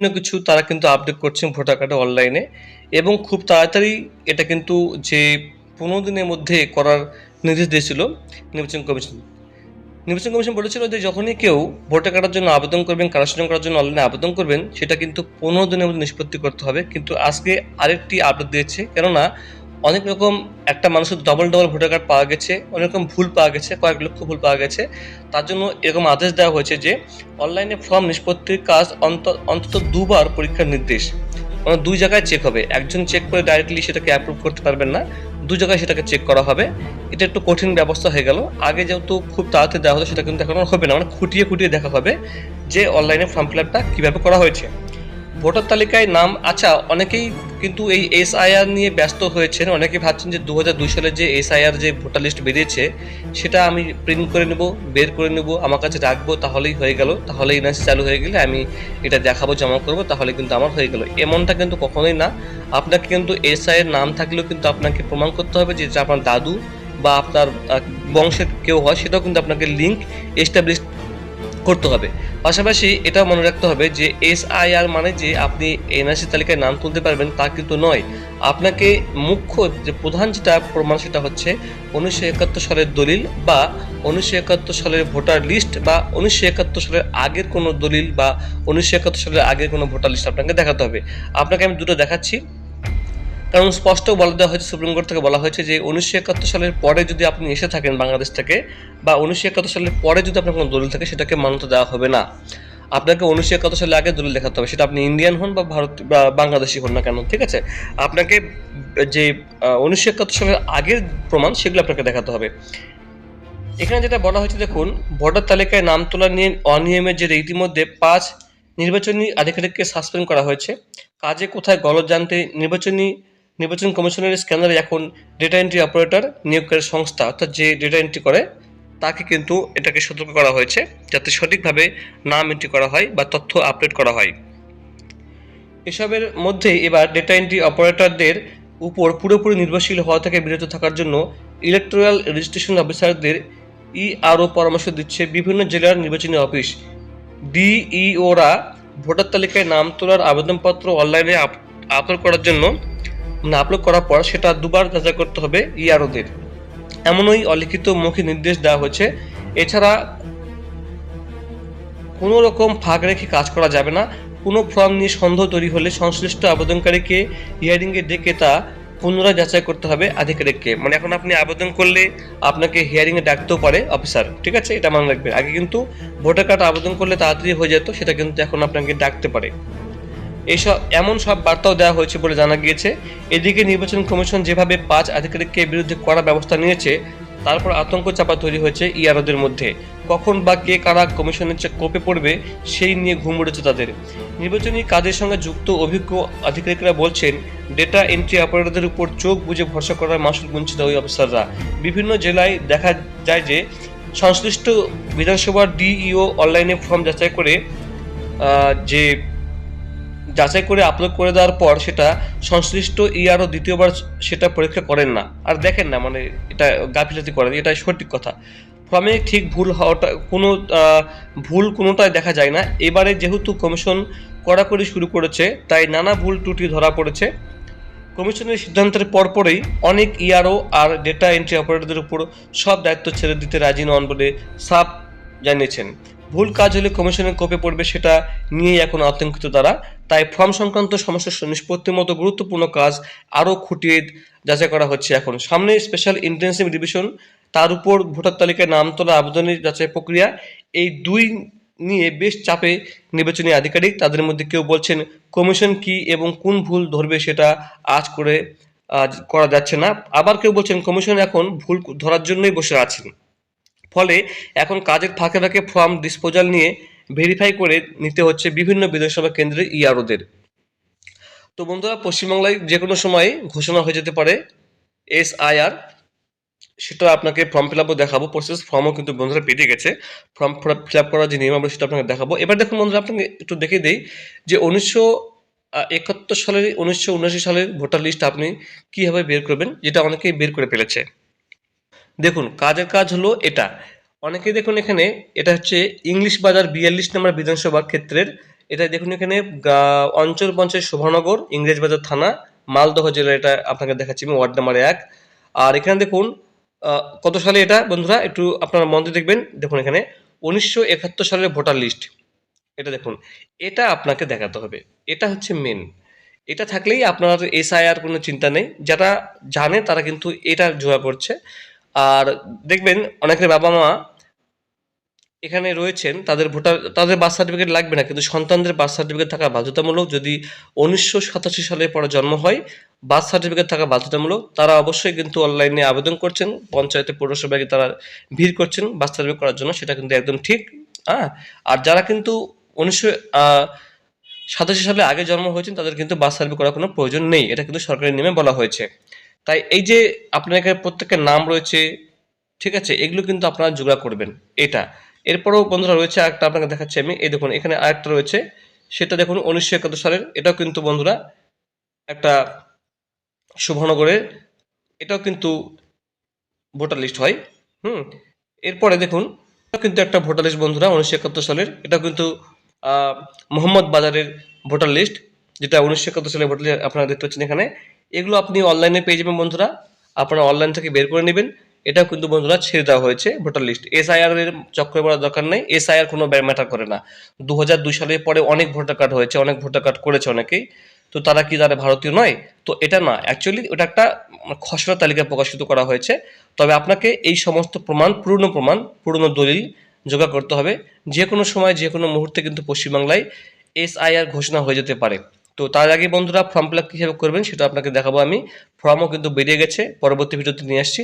বিভিন্ন কিছু তারা কিন্তু আপডেট করছেন ভোটার কার্ডে অনলাইনে এবং খুব তাড়াতাড়ি এটা কিন্তু যে পনেরো দিনের মধ্যে করার নির্দেশ দিয়েছিল নির্বাচন কমিশন। নির্বাচন কমিশন বলেছিল যে যখনই কেউ ভোটার কার্ডের জন্য আবেদন করবেন, কালেকশন করার জন্য অনলাইনে আবেদন করবেন, সেটা কিন্তু পনেরো দিনের মধ্যে নিষ্পত্তি করতে হবে। কিন্তু আজকে আরেকটি আপডেট দিয়েছে। কেননা অনেক রকম একটা মানুষের ডবল ডবল ভোটার কার্ড পাওয়া গেছে, অনেক রকম ভুল পাওয়া গেছে, কয়েক লক্ষ ভুল পাওয়া গেছে। তার জন্য এরকম আদেশ দেওয়া হয়েছে যে অনলাইনে ফর্ম নিষ্পত্তির কাজ অন্ত- অন্তত দুবার পরীক্ষার নির্দেশ। মানে দুই জায়গায় চেক হবে। একজন চেক করে ডাইরেক্টলি সেটাকে অ্যাপ্রুভ করতে পারবেন না, দু জায়গায় সেটাকে চেক করা হবে। এটা একটু কঠিন ব্যবস্থা হয়ে গেল। আগে যেহেতু খুব তাড়াতাড়ি দেওয়া হতো, সেটা কিন্তু এখন হবে না। মানে খুঁটিয়ে খুঁটিয়ে দেখা হবে যে অনলাইনে ফর্ম ফিল আপটা কীভাবে করা হয়েছে। ভোটার তালিকায় নাম আচ্ছা অনেকেই কিন্তু এই এসআইআর নিয়ে ব্যস্ত হয়েছেন। অনেকে ভাবছেন যে দু হাজার দুই সালে যে এসআইআর যে ভোটার লিস্ট বেরিয়েছে, সেটা আমি প্রিন্ট করে নেব, বের করে নেব, আমার কাছে রাখব, তাহলেই হয়ে গেল। তাহলে এনআরসি চালু হয়ে গেলে আমি এটা দেখাবো, জমা করব, তাহলে কিন্তু আমার হয়ে গেল। এমনটা কিন্তু কখনোই না। আপনাকে কিন্তু এসআইয়ের নাম থাকলেও কিন্তু আপনাকে প্রমাণ করতে হবে যে আপনার দাদু বা আপনার বংশের কেউ হয়, সেটাও কিন্তু আপনাকে লিঙ্ক এস্টাবলিশ করতে হবে। পাশাপাশি এটাও মনে রাখতে হবে যে এস এসআইআর মানে যে আপনি এনআরসি তালিকায় নাম তুলতে পারবেন তা কিন্তু নয়। আপনাকে মুখ্য যে প্রধান যেটা প্রমাণ সেটা হচ্ছে উনিশশো একাত্তর সালের দলিল বা উনিশশো একাত্তর সালের ভোটার লিস্ট বা উনিশশো একাত্তর সালের আগের কোনো দলিল বা উনিশশো একাত্তর সালের আগের কোনো ভোটার লিস্ট আপনাকে দেখাতে হবে। আপনাকে আমি দুটো দেখাচ্ছি। কারণ স্পষ্ট বলে দেওয়া হয়েছে, সুপ্রিম কোর্ট থেকে বলা হয়েছে যে উনিশশো একাত্তর সালের পরে যদি আপনি এসে থাকেন বাংলাদেশ থেকে বা উনিশশো একাত্তর সালের পরে যদি আপনার কোনো দলিল থাকে, সেটাকে মান্যতা দেওয়া হবে না। আপনাকে উনিশশো একাত্তর সালে আগে দলিল দেখাতে হবে, সেটা আপনি ইন্ডিয়ান হন বা ভারত, বা বাংলাদেশি হন না কেন, ঠিক আছে? আপনাকে যে উনিশশো একাত্তর সালের আগের প্রমাণ, সেগুলো আপনাকে দেখাতে হবে। এখানে যেটা বলা হয়েছে, দেখুন, ভোটার তালিকায় নাম তোলা নিয়ে অনিয়মের যে ইতিমধ্যে পাঁচ নির্বাচনী আধিকারিককে সাসপেন্ড করা হয়েছে। কাজে কোথায় গলত জানতে নির্বাচনী নির্বাচন কমিশনের স্ক্যানারে এখন ডেটা এন্ট্রি অপারেটর নিয়োগকারী সংস্থা, অর্থাৎ যে ডেটা এন্ট্রি করে, তাকে কিন্তু এটাকে সতর্ক করা হয়েছে যাতে সঠিকভাবে নাম এন্ট্রি করা হয় বা তথ্য আপডেট করা হয়। এসবের মধ্যে এবার ডেটা এন্ট্রি অপারেটরদের উপর পুরোপুরি নির্ভরশীল হওয়া থেকে বিরত থাকার জন্য ইলেকট্রাল রেজিস্ট্রেশন অফিসারদের ইআরও পরামর্শ দিচ্ছে বিভিন্ন জেলার নির্বাচনী অফিস। ডিইওরা ভোটার তালিকায় নাম তোলার আবেদনপত্র অনলাইনে আপলোড করার জন্য মানে আপলোড করার পর সেটা দুবার যাচাই করতে হবে ইআরওদের এমনই অলিখিত মৌখিক নির্দেশ দেওয়া হয়েছে। এছাড়া কোনো রকম ফাঁক রেখে কাজ করা যাবে না। কোনো ফর্ম নিয়ে সন্দেহ তৈরি হলে সংশ্লিষ্ট আবেদনকারীকে হিয়ারিংয়ে ডেকে তা পুনরায় যাচাই করতে হবে আধিকারিককে। মানে এখন আপনি আবেদন করলে আপনাকে হিয়ারিংয়ে ডাকতেও পারে অফিসার ঠিক আছে? এটা মনে রাখবেন। আগে কিন্তু ভোটার কার্ড আবেদন করলে তাড়াতাড়ি হয়ে যেত, সেটা কিন্তু এখন আপনাকে ডাকতে পারে। এইসব এমন সব বার্তাও দেওয়া হয়েছে বলে জানা গিয়েছে। এদিকে নির্বাচন কমিশন যেভাবে পাঁচ আধিকারিককে বিরুদ্ধে কড়া ব্যবস্থা নিয়েছে তারপর আতঙ্ক চাপা তৈরি হয়েছে ইয়ারোদের মধ্যে। কখন বা কে কারা কমিশনের চেয়ে কোপে পড়বে, সেই নিয়ে ঘুম উড়েছে তাদের। নির্বাচনী কাজের সঙ্গে যুক্ত অভিজ্ঞ আধিকারিকরা বলছেন ডেটা এন্ট্রি অপারেটরদের উপর চোখ বুজে ভরসা করার মাসুল বঞ্চিত ওই অফিসাররা। বিভিন্ন জেলায় দেখা যায় যে, সংশ্লিষ্ট বিধানসভার ডিইও অনলাইনে ফর্ম যাচাই করে যে যাচাই করে আপলোড করে দেওয়ার পর সেটা সংশ্লিষ্ট ইয়ারও দ্বিতীয়বার সেটা পরীক্ষা করেন না। আর দেখেন না মানে এটা গাফিলতি করেন এটা সঠিক কথা। ফর্মে ঠিক ভুল হওয়াটা, কোনো ভুল কোনোটাই দেখা যায় না। এবারে যেহেতু কমিশন কড়াকড়ি শুরু করেছে, তাই নানা ভুল ত্রুটি ধরা পড়েছে। কমিশনের সিদ্ধান্তের পরপরই অনেক ইআরও আর ডেটা এন্ট্রি অপারেটরদের উপর সব দায়িত্ব ছেড়ে দিতে রাজি নন বলে সাপ জানিয়েছেন। ভুল কাজ হলে কমিশনের কোপে পড়বে সেটা নিয়েই এখন আতঙ্কিত তারা। তাই ফর্ম সংক্রান্ত সমস্যা নিষ্পত্তির মতো গুরুত্বপূর্ণ কাজ আরও খুঁটিয়ে যাচাই করা হচ্ছে এখন। সামনে স্পেশাল ইন্টেন্সিভ রিভিশন তার উপর ভোটার তালিকায় নাম তোলা, আবেদনের যাচাই প্রক্রিয়া, এই দুই নিয়ে বেশ চাপে নির্বাচনী আধিকারিক, তাদের মধ্যে কেউ বলছেন কমিশন কি এবং কোন ভুল ধরবে সেটা আজ করে করা যাচ্ছে না। আবার কেউ বলছেন কমিশন এখন ভুল ধরার জন্যই বসে আছেন। ফলে এখন কাজের ফাঁকে ফাঁকে ফর্ম ডিসপোজাল নিয়ে ভেরিফাই করে নিতে হচ্ছে বিভিন্ন বিধানসভা কেন্দ্রের ইআরওদের তো বন্ধুরা, পশ্চিমবাংলায় যে কোনো সময় ঘোষণা হয়ে যেতে পারে এসআইআর। সেটা আপনাকে ফর্ম ফিল আপও দেখাবো প্রসেস ফর্মও কিন্তু বন্ধুরা পেতে গেছে। ফর্ম ফিল আপ করার যে নিয়ম নিয়মাবলী সেটা আপনাকে দেখাবো। এবার দেখুন বন্ধুরা, আপনাকে একটু দেখে দেই যে উনিশশো একাত্তর সালের, উনিশশো উনআশি সালের ভোটার লিস্ট আপনি কীভাবে বের করবেন, যেটা অনেকেই বের করে ফেলেছে। দেখুন, কাজের কাজ হলো এটা। অনেকেই দেখুন এখানে, এটা হচ্ছে ইংলিশ বাজার বিয়াল্লিশ নম্বর বিধানসভা ক্ষেত্রের, এটা দেখুন এখানে অঞ্চল পঞ্চায়েত শোভানগর ইংরেজবাজার থানা, মালদহ জেলা এটা আপনাকে দেখাচ্ছি, আমি ওয়ার্ড নাম্বার এক। আর এখানে দেখুন কত সালে এটা, বন্ধুরা, একটু আপনারা মন দেখবেন। দেখুন এখানে, উনিশশো একাত্তর সালের ভোটার লিস্ট। এটা দেখুন, এটা আপনাকে দেখাতে হবে। এটা হচ্ছে মেন এটা থাকলেই আপনার এসআইআর কোনো চিন্তা নেই। যারা জানে তারা কিন্তু এটা জোগাড় করছে। আর দেখবেন অনেকের বাবা মা এখানে রয়েছেন, তাদের ভোটার, তাদের বার্থ সার্টিফিকেট লাগবে না, কিন্তু সন্তানদের বার্থ সার্টিফিকেট থাকা বাধ্যতামূলক। যদি উনিশশো সাতাশি সালে পরে জন্ম হয়, বার্থ সার্টিফিকেট থাকা বাধ্যতামূলক, তারা অবশ্যই কিন্তু অনলাইনে আবেদন করছেন, পঞ্চায়েতে পৌরসভায় তারা ভিড় করছেন বার্থ সার্টিফিকেট করার জন্য, সেটা কিন্তু একদম ঠিক হ্যাঁ? আর যারা কিন্তু উনিশশো সাতাশি সালে আগে জন্ম হয়েছেন, তাদের কিন্তু বার্থ সার্টিফিকেট করার কোনো প্রয়োজন নেই, এটা কিন্তু সরকারি নিয়মে বলা হয়েছে। তাই এই যে আপনার এখানে প্রত্যেকের নাম রয়েছে, ঠিক আছে, এগুলো কিন্তু আপনারা জোগাড় করবেন, এটা। এরপরেও বন্ধুরা রয়েছে একটা আপনাকে দেখাচ্ছি আমি, এই দেখুন, এখানে আরেকটা রয়েছে, সেটা দেখুন উনিশশো একাত্তর সালের, এটাও কিন্তু বন্ধুরা একটা শুভনগরের, এটাও কিন্তু ভোটার লিস্ট হয়, হুম। এরপরে দেখুন কিন্তু একটা ভোটার লিস্ট বন্ধুরা উনিশশো একাত্তর সালের, এটাও কিন্তু মোহাম্মদ বাজারের ভোটার লিস্ট, যেটা উনিশশো একাত্তর সালের ভোটার লিস্ট আপনারা দেখতে পাচ্ছেন এখানে। এগুলো আপনি অনলাইনে পেয়ে যাবেন বন্ধুরা। আপনারা অনলাইন থেকে বের করে নেবেন। এটাও কিন্তু বন্ধুরা ছেড়ে দেওয়া হয়েছে ভোটার লিস্ট এসআইআর এর চক্করে পড়ার দরকার নেই। এসআইআর কোনো ম্যাটার করে না। দু হাজার দুই সালের পরে অনেক ভোটার কার্ড হয়েছে, অনেক ভোটার কার্ড করেছে অনেকেই। তো তারা কি তারা ভারতীয় নয়? তো এটা না অ্যাকচুয়ালি ওটা একটা খসড়া তালিকা প্রকাশিত করা হয়েছে। তবে আপনাকে এই সমস্ত প্রমাণ, পুরনো প্রমাণ, পুরনো দলিল জোগাড় করতে হবে। যে কোনো সময় যে কোনো মুহূর্তে কিন্তু পশ্চিমবাংলায় এসআইআর ঘোষণা হয়ে যেতে পারে। তো তার আগে বন্ধুরা ফর্ম ফিল আপ কীভাবে করবেন সেটা আপনাকে দেখাবো আমি। ফর্মও কিন্তু বেরিয়ে গেছে। পরবর্তী ভিডিওতে নিয়ে আসছি।